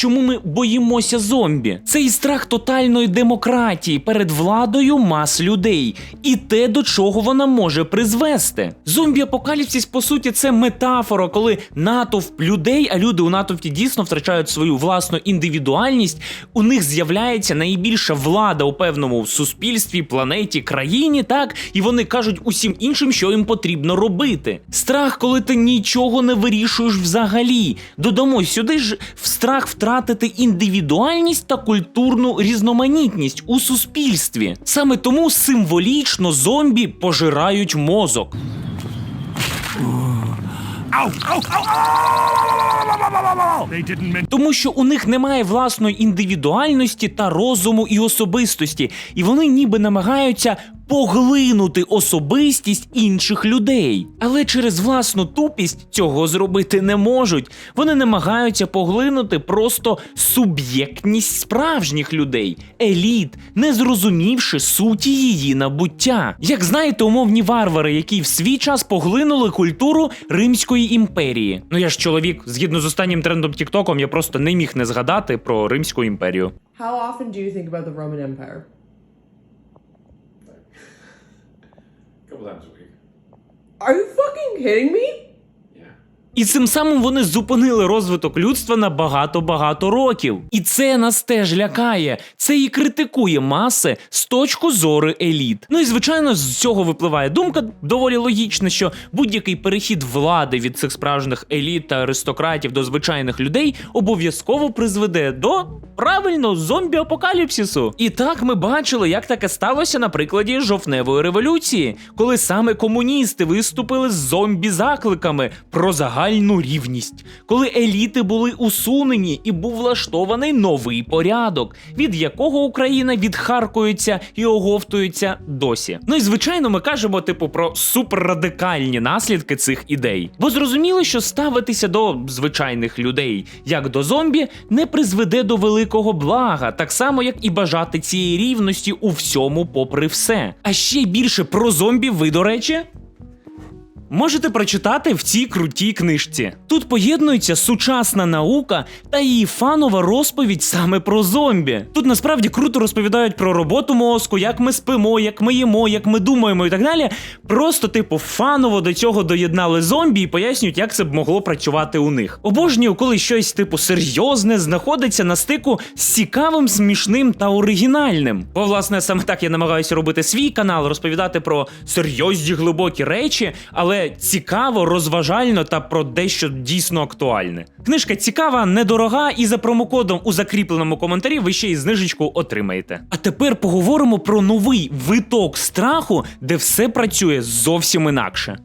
чому ми боїмося зомбі. Це і страх тотальної демократії перед владою мас людей, і те, до чого вона може призвести. Зомбі апокаліпсис, по суті, це метафора, коли натовп людей, а люди у натовпі дійсно втрачають свою власну індивідуальність. У них з'являється найбільша влада у певному суспільстві, планеті, країні, так і вони кажуть усім іншим, що їм потрібно робити. Страх, коли ти нічого не вирішуєш взагалі. Додамо сюди ж в страх втратити індивідуальність та культурну різноманітність у суспільстві. Саме тому символічно зомбі пожирають мозок. Тому що у них немає власної індивідуальності та розуму і особистості, і вони ніби намагаються поглинути особистість інших людей. Але через власну тупість цього зробити не можуть. Вони намагаються поглинути просто суб'єктність справжніх людей, еліт, не зрозумівши суті її набуття. Як знаєте, умовні варвари, які в свій час поглинули культуру Римської імперії. Ну я ж чоловік, згідно з останнім трендом Тіктоком, я просто не міг не згадати про Римську імперію. How often do you think about the Roman Empire? Couple times a week. Are you fucking kidding me? І цим самим вони зупинили розвиток людства на багато-багато років. І це нас теж лякає. Це і критикує маси з точки зору еліт. Ну і звичайно, з цього випливає думка доволі логічна, що будь-який перехід влади від цих справжніх еліт та аристократів до звичайних людей обов'язково призведе до правильно зомбі-апокаліпсису. І так ми бачили, як таке сталося на прикладі жовтневої революції, коли саме комуністи виступили з зомбі-закликами про загальну рівність, коли еліти були усунені і був влаштований новий порядок, від якого Україна відхаркується і оговтується досі. Ну і звичайно, ми кажемо, типу, про суперрадикальні наслідки цих ідей. Бо зрозуміло, що ставитися до звичайних людей як до зомбі не призведе до великого блага, так само як і бажати цієї рівності у всьому, попри все. А ще більше про зомбі ви, до речі, можете прочитати в цій крутій книжці. Тут поєднується сучасна наука та її фанова розповідь саме про зомбі. Тут насправді круто розповідають про роботу мозку, як ми спимо, як ми їмо, як ми думаємо і так далі. Просто, типу, фаново до цього доєднали зомбі і пояснюють, як це б могло працювати у них. Обожнюю, коли щось типу серйозне знаходиться на стику з цікавим, смішним та оригінальним. Бо, власне, саме так я намагаюся робити свій канал, розповідати про серйозні глибокі речі, але цікаво, розважально та про дещо дійсно актуальне. Книжка цікава, недорога, і за промокодом у закріпленому коментарі ви ще й знижечку отримаєте. А тепер поговоримо про новий виток страху, де все працює зовсім інакше.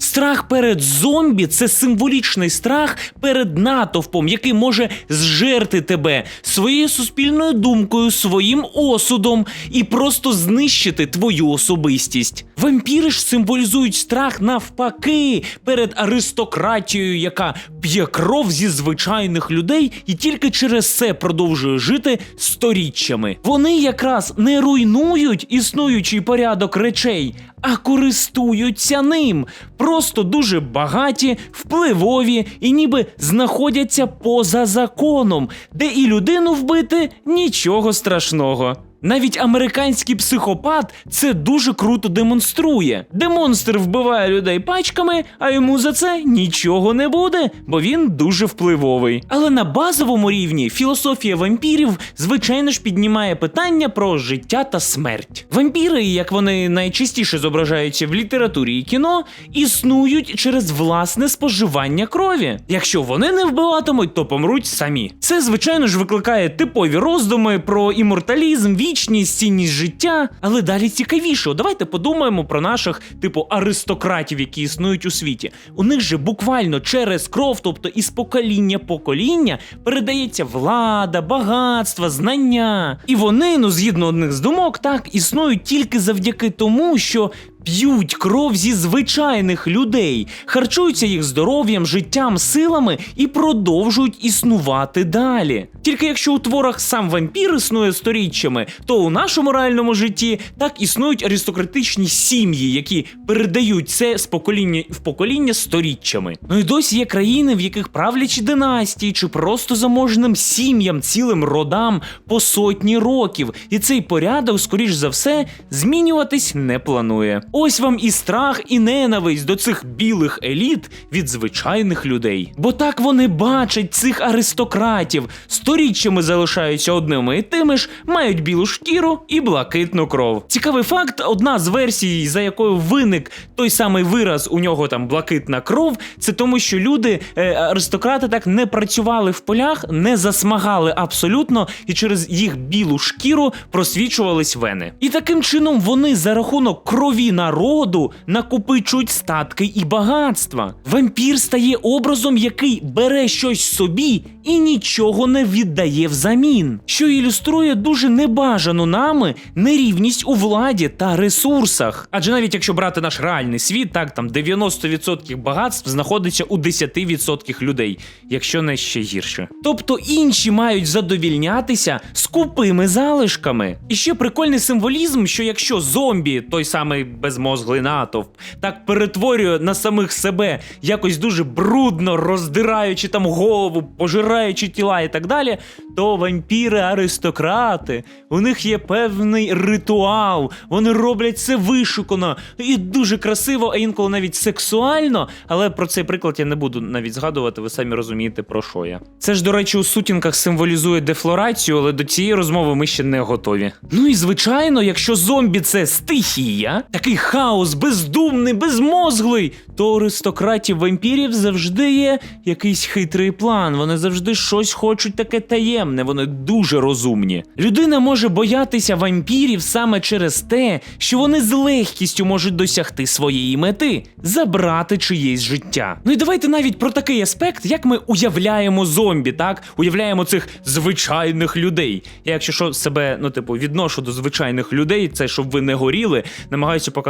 Страх перед зомбі це символічний страх перед натовпом, який може зжерти тебе своєю суспільною думкою, своїм осудом і просто знищити твою особистість. Вампіри ж символізують страх навпаки перед аристократією, яка п'є кров зі звичайних людей і тільки через це продовжує жити сторіччями. Вони якраз не руйнують існуючий порядок речей, а користуються ним. Просто дуже багаті, впливові і ніби знаходяться поза законом, де і людину вбити нічого страшного. Навіть американський психопат це дуже круто демонструє, де монстр вбиває людей пачками, а йому за це нічого не буде, бо він дуже впливовий. Але на базовому рівні філософія вампірів, звичайно ж, піднімає питання про життя та смерть. Вампіри, як вони найчастіше зображаються в літературі і кіно, існують через власне споживання крові. Якщо вони не вбиватимуть, то помруть самі. Це, звичайно ж, викликає типові роздуми про іморталізм, вічність, цінність життя. Але далі цікавіше. Давайте подумаємо про наших, типу, аристократів, які існують у світі. У них же буквально через кров, тобто із покоління покоління, передається влада, багатство, знання. І вони, ну згідно одних з думок, так існують тільки завдяки тому, що п'ють кров зі звичайних людей, харчуються їх здоров'ям, життям, силами і продовжують існувати далі. Тільки якщо у творах сам вампір існує сторіччями, то у нашому реальному житті так існують аристократичні сім'ї, які передають це з покоління в покоління сторіччями. Ну і досі є країни, в яких правлячі династії чи просто заможним сім'ям, цілим родам по сотні років, і цей порядок, скоріш за все, змінюватись не планує. Ось вам і страх, і ненависть до цих білих еліт від звичайних людей. Бо так вони бачать цих аристократів, сторіччями залишаються одними і тими ж, мають білу шкіру і блакитну кров. Цікавий факт: одна з версій, за якою виник той самий вираз у нього там блакитна кров, це тому, що люди, е, аристократи, так не працювали в полях, не засмагали абсолютно, і через їх білу шкіру просвічувались вени. І таким чином вони за рахунок крові народу накопичують статки і багатства. Вампір стає образом, який бере щось собі і нічого не віддає взамін, що ілюструє дуже небажану нами нерівність у владі та ресурсах. Адже навіть якщо брати наш реальний світ, так там 90% багатств знаходиться у 10% людей, якщо не ще гірше. Тобто інші мають задовільнятися скупими залишками. І ще прикольний символізм, що якщо зомбі, той самий безмозглий натовп, так перетворює на самих себе якось дуже брудно, роздираючи там голову, пожираючи тіла і так далі, то вампіри аристократи, у них є певний ритуал, вони роблять це вишукано і дуже красиво, а інколи навіть сексуально. Але про цей приклад я не буду навіть згадувати, ви самі розумієте про що я. Це ж, до речі, у сутінках символізує дефлорацію, але до цієї розмови ми ще не готові. Ну і звичайно, якщо зомбі це стихія, такий хаос, бездумний, безмозглий, то аристократів вампірів завжди є якийсь хитрий план. Вони завжди щось хочуть таке таємне, вони дуже розумні. Людина може боятися вампірів саме через те, що вони з легкістю можуть досягти своєї мети забрати чиєсь життя. Ну і давайте навіть про такий аспект, як ми уявляємо зомбі, так уявляємо цих звичайних людей. Я, якщо що себе, ну типу, відношу до звичайних людей, це щоб ви не горіли, намагаюся показати,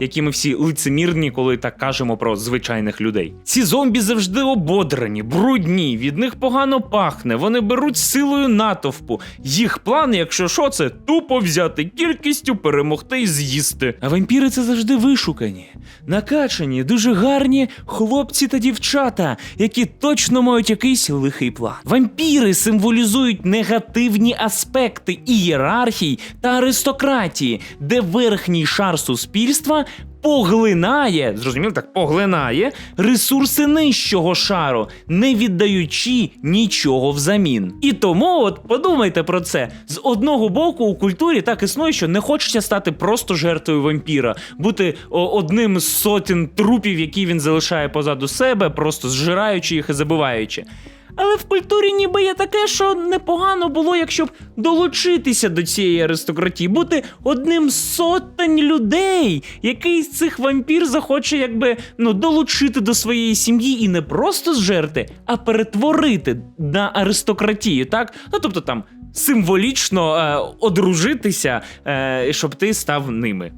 які ми всі лицемірні, коли так кажемо про звичайних людей. Ці зомбі завжди ободрані, брудні, від них погано пахне. Вони беруть силою натовпу. Їх план, якщо що, це тупо взяти кількістю, перемогти і з'їсти. А вампіри це завжди вишукані, накачані, дуже гарні хлопці та дівчата, які точно мають якийсь лихий план. Вампіри символізують негативні аспекти ієрархій та аристократії, де верхній шар суспільства поглинає, зрозуміло, так поглинає ресурси нижчого шару, не віддаючи нічого взамін. І тому, от подумайте про це. З одного боку, у культурі так існує, що не хочеться стати просто жертвою вампіра, бути одним з сотень трупів, які він залишає позаду себе, просто зжираючи їх і забиваючи. Але в культурі ніби є таке, що непогано було, якщо б долучитися до цієї аристократії, бути одним з сотень людей, який з цих вампір захоче якби ну долучити до своєї сім'ї і не просто зжерти, а перетворити на аристократію, так? Ну тобто там символічно е, одружитися, е, щоб ти став ними.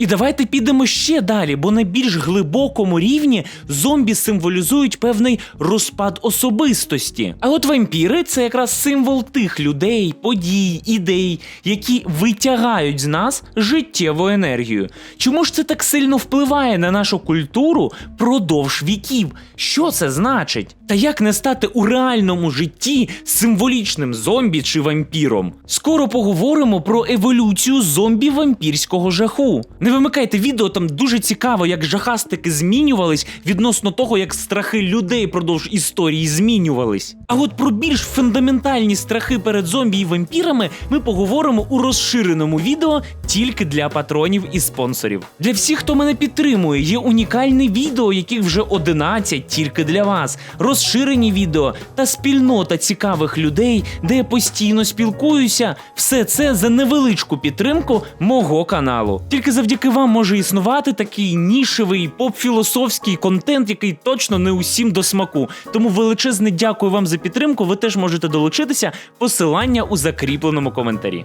І давайте підемо ще далі, бо на більш глибокому рівні зомбі символізують певний розпад особистості. А от вампіри це якраз символ тих людей, подій, ідей, які витягають з нас життєву енергію. Чому ж це так сильно впливає на нашу культуру продовж віків? Що це значить? Та як не стати у реальному житті символічним зомбі чи вампіром? Скоро поговоримо про еволюцію зомбі-вампірського жаху. Не вимикайте відео, там дуже цікаво, як жахастики змінювались відносно того, як страхи людей продовж історії змінювались. А от про більш фундаментальні страхи перед зомбі і вампірами ми поговоримо у розширеному відео тільки для патронів і спонсорів. Для всіх, хто мене підтримує, є унікальне відео, яких вже 11 тільки для вас. Розширені відео та спільнота цікавих людей, де я постійно спілкуюся. Все це за невеличку підтримку мого каналу. Тільки завдяки вам може існувати такий нішевий поп-філософський контент, який точно не усім до смаку. Тому величезне дякую вам за підтримку. Ви теж можете долучитися. Посилання у закріпленому коментарі.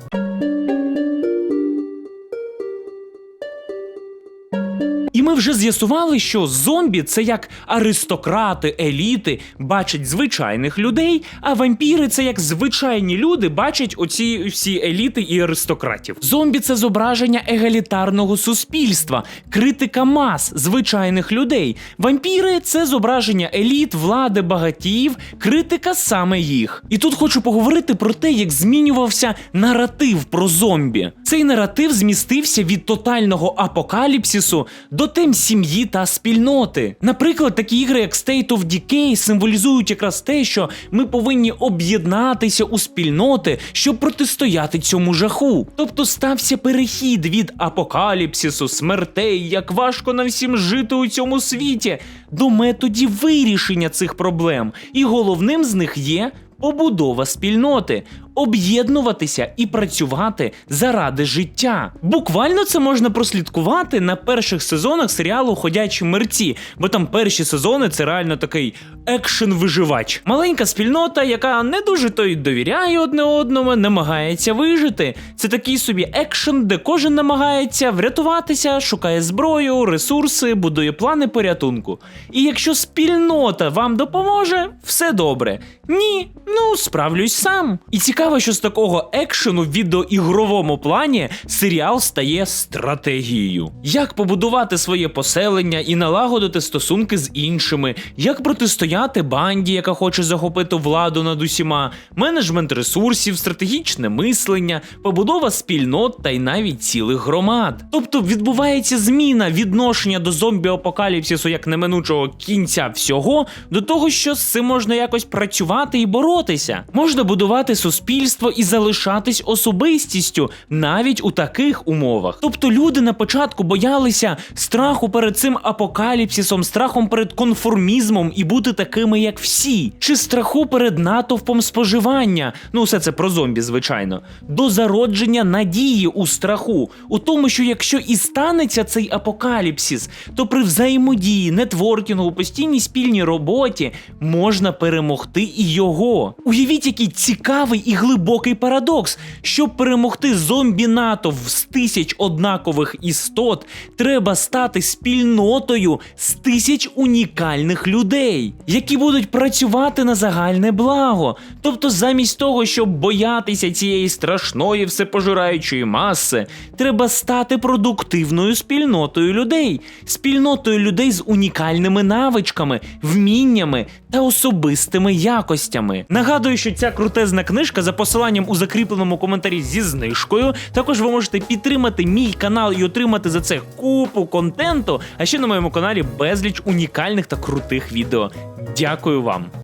Вже з'ясували, що зомбі це як аристократи, еліти бачать звичайних людей, а вампіри це як звичайні люди бачать оці всі еліти і аристократів. Зомбі це зображення егалітарного суспільства, критика мас звичайних людей. Вампіри це зображення еліт, влади, багатіїв, критика саме їх. І тут хочу поговорити про те, як змінювався наратив про зомбі. Цей наратив змістився від тотального апокаліпсису до тем сім'ї та спільноти. Наприклад, такі ігри, як State of Decay, символізують якраз те, що ми повинні об'єднатися у спільноти, щоб протистояти цьому жаху. Тобто стався перехід від апокаліпсису, смертей, як важко нам всім жити у цьому світі, до методів вирішення цих проблем. І головним з них є побудова спільноти, об'єднуватися і працювати заради життя. Буквально це можна прослідкувати на перших сезонах серіалу Ходячі мерці, бо там перші сезони це реально такий екшен-виживач. Маленька спільнота, яка не дуже то й довіряє одне одному, намагається вижити. Це такий собі екшен, де кожен намагається врятуватися, шукає зброю, ресурси, будує плани порятунку. І якщо спільнота вам допоможе, все добре. Ні, ну справлюсь сам. І цікаво, що з такого екшену в відеоігровому плані серіал стає стратегією. Як побудувати своє поселення і налагодити стосунки з іншими, як протистояти банді, яка хоче захопити владу над усіма, менеджмент ресурсів, стратегічне мислення, побудова спільнот та й навіть цілих громад. Тобто відбувається зміна відношення до зомбі-апокаліпсису як неминучого кінця всього, до того, що з цим можна якось працювати і боротися. Можна будувати суспільство і залишатись особистістю навіть у таких умовах. Тобто люди на початку боялися страху перед цим апокаліпсисом, страхом перед конформізмом і бути такими, як всі, чи страху перед натовпом споживання. Ну, все це про зомбі, звичайно, до зародження надії у страху, у тому, що якщо і станеться цей апокаліпсис, то при взаємодії, нетворкінгу, постійній спільній роботі можна перемогти і його. Уявіть, який цікавий і глибокий парадокс. Щоб перемогти зомбі натовп з тисяч однакових істот, треба стати спільнотою з тисяч унікальних людей, які будуть працювати на загальне благо. Тобто, замість того, щоб боятися цієї страшної всепожираючої маси, треба стати продуктивною спільнотою людей, спільнотою людей з унікальними навичками, вміннями та особистими якостями. Нагадую, що ця крутезна книжка за посиланням у закріпленому коментарі зі знижкою. Також ви можете підтримати мій канал і отримати за це купу контенту. А ще на моєму каналі безліч унікальних та крутих відео. Дякую вам.